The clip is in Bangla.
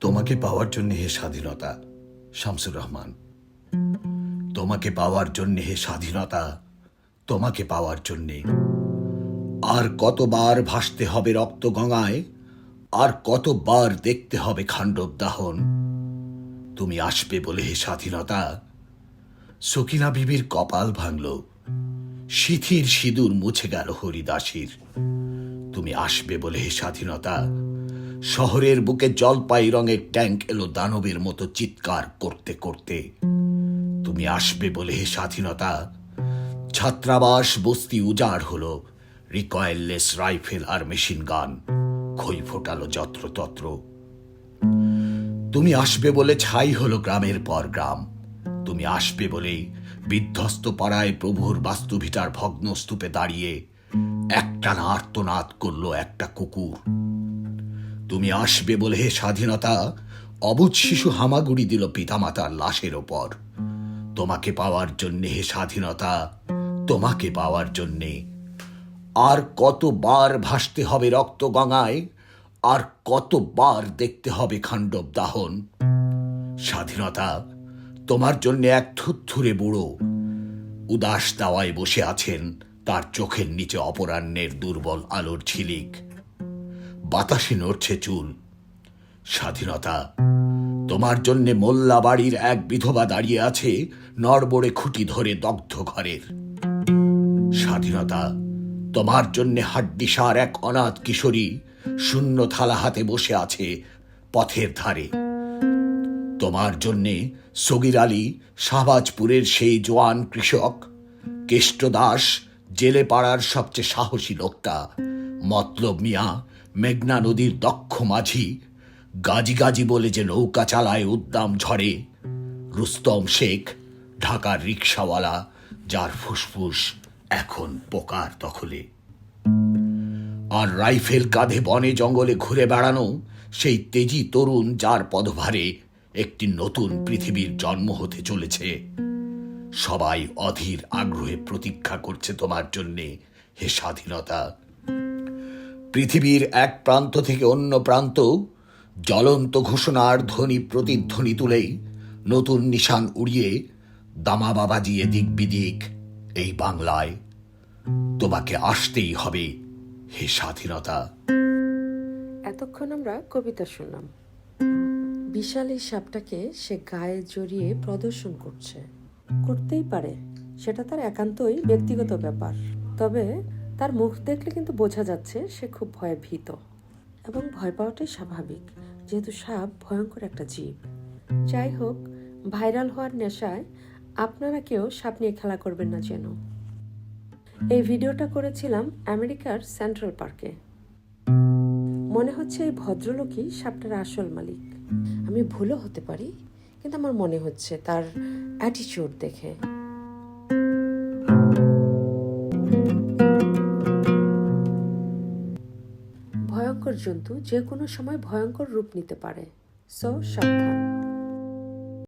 তোমাকে পাওয়ার জন্য হে স্বাধীনতা, শামসুর রহমান। তোমাকে পাওয়ার জন্য হে স্বাধীনতা, তোমাকে পাওয়ার জন্যে। আর কতবার ভাসতে হবে রক্ত গঙ্গায়, আর কতবার দেখতে হবে খাণ্ডব দাহন। তুমি আসবে বলে হে স্বাধীনতা। সকিনা বিবির কপাল ভাঙল। শিথির সিঁদুর মুছে গেল হরিদাসীর। তুমি আসবে বলে হে স্বাধীনতা। শহরের বুকে জলপাই রঙের ট্যাঙ্ক এলো দানবের মতো চিৎকার করতে করতে। তুমি আসবে বলে হে স্বাধীনতা, ছাত্রাবাস বস্তি উজাড় হলো, রিকয়েললেস রাইফেল আর মেশিন গান খই ফোটালো যত্রতত্র। তুমি আসবে বলে ছাই হলো গ্রামের পর গ্রাম। তুমি আসবে বলেই বিধ্বস্ত পাড়ায় প্রভুর বাস্তুভিটার ভগ্ন স্তূপে দাঁড়িয়ে একটানা আর্তনাদ করল একটা কুকুর। তুমি আসবে বলে হে স্বাধীনতা, অবুধ শিশু হামাগুড়ি দিল পিতামাতার লাশের ওপর। তোমাকে পাওয়ার জন্যে হে স্বাধীনতা, তোমাকে পাওয়ার জন্যে। আর কতবার ভাসতে হবে রক্ত গঙ্গায়, আর কতবার দেখতে হবে খাণ্ডব দাহন। স্বাধীনতা, তোমার জন্য এক থুথুরে বুড়ো, উদাস দাওয়ায় বসে আছেন তার চোখের নিচে অপরাহ্নের দুর্বল আলোর ঝিলিক। বাতাসে নড়ছে চুল। স্বাধীনতা, তোমার জন্যে মোল্লা বাড়ির এক বিধবা দাঁড়িয়ে আছে নড়বড়ে খুঁটি ধরে দগ্ধ ঘরের। স্বাধীনতা, তোমার জন্যে হাড্ডিসার এক অনাথ কিশোরী শূন্য থালা হাতে বসে আছে পথের ধারে। তোমার জন্যে সগির আলী, শাহবাজপুরের সেই জোয়ান কৃষক, কেষ্ট দাস জেলে পাড়ার সবচেয়ে সাহসী লোকটা, মতলব মিয়া মেঘনা নদীর দক্ষ মাঝি গাজি গাজি বলে যে নৌকা চালায় উদ্দাম ঝড়ে। রুস্তম শেখ, ঢাকার রিক্সাওয়ালা যার ফুসফুস এখন পোকার দখলে। আর রাইফেল কাঁধে বনে জঙ্গলে ঘুরে বেড়ানো সেই তেজি তরুণ যার পদভারে একটি নতুন পৃথিবীর জন্ম হতে চলেছে। সবাই অধীর আগ্রহে প্রতীক্ষা করছে তোমার জন্যে হে স্বাধীনতা। পৃথিবীর এক প্রান্ত থেকে অন্য প্রান্ত জ্বলন্ত ঘোষণার ধ্বনি প্রতিধ্বনি তুলেই নতুন নিশান উড়িয়ে দামা বাবাজিয়ে দিক বিদিক এই বাংলায়। তোমাকে আসতেই হবে হে স্বাধীনতা। এতক্ষণ আমরা কবিতা শুনলাম। বিশাল এই সাপটাকে সে গায়ে জড়িয়ে প্রদর্শন করছে। করতেই পারে, সেটা তার একান্তই ব্যক্তিগত ব্যাপার। তবে তার মুখ দেখলে কিন্তু বোঝা যাচ্ছে সে খুব ভয়ে ভীত এবং ভয় পাওয়াটাই স্বাভাবিক। যেহেতু সাপ ভয়ঙ্কর একটা জীব। যাই হোক, ভাইরাল হওয়ার নেশায় আপনারা কেউ সাপ নিয়ে খেলা করবেন না যেন। এই ভিডিওটা করেছিলাম আমেরিকার সেন্ট্রাল পার্কে। মনে হচ্ছে এই ভদ্রলোকই সাপটার আসল মালিক। আমি ভুলও হতে পারি, কিন্তু আমার মনে হচ্ছে তার অ্যাটিচিউড দেখে। ভয়ঙ্কর জন্তু যে কোনো সময় ভয়ঙ্কর রূপ নিতে পারে। সো সাবধান।